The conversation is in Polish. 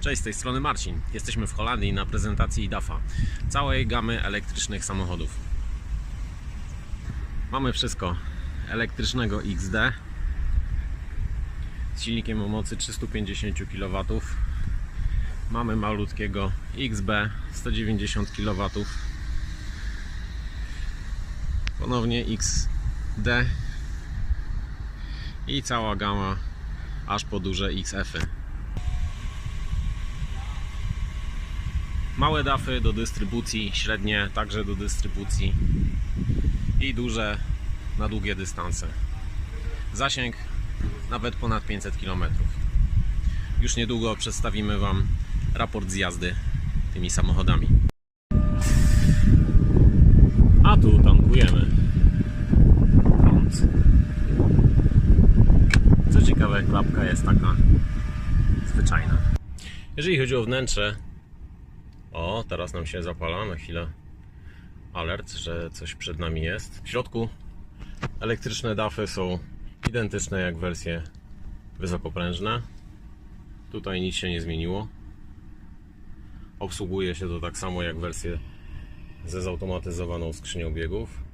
Cześć, z tej strony Marcin. Jesteśmy w Holandii na prezentacji IDAFA, całej gamy elektrycznych samochodów. Mamy wszystko. Elektrycznego XD z silnikiem o mocy 350 kW. Mamy malutkiego XB 190 kW. Ponownie XD i cała gama aż po duże XF-y. Małe dafy do dystrybucji, średnie także do dystrybucji i duże na długie dystanse. Zasięg nawet ponad 500 km. Już niedługo przedstawimy Wam raport z jazdy tymi samochodami. A tu tankujemy. Prąd. Co ciekawe, klapka jest taka zwyczajna. Jeżeli chodzi o wnętrze, o, teraz nam się zapala na chwilę alert, że coś przed nami jest. W środku elektryczne dafy są identyczne jak wersje wysokoprężne. Tutaj nic się nie zmieniło. Obsługuje się to tak samo jak wersje ze zautomatyzowaną skrzynią biegów.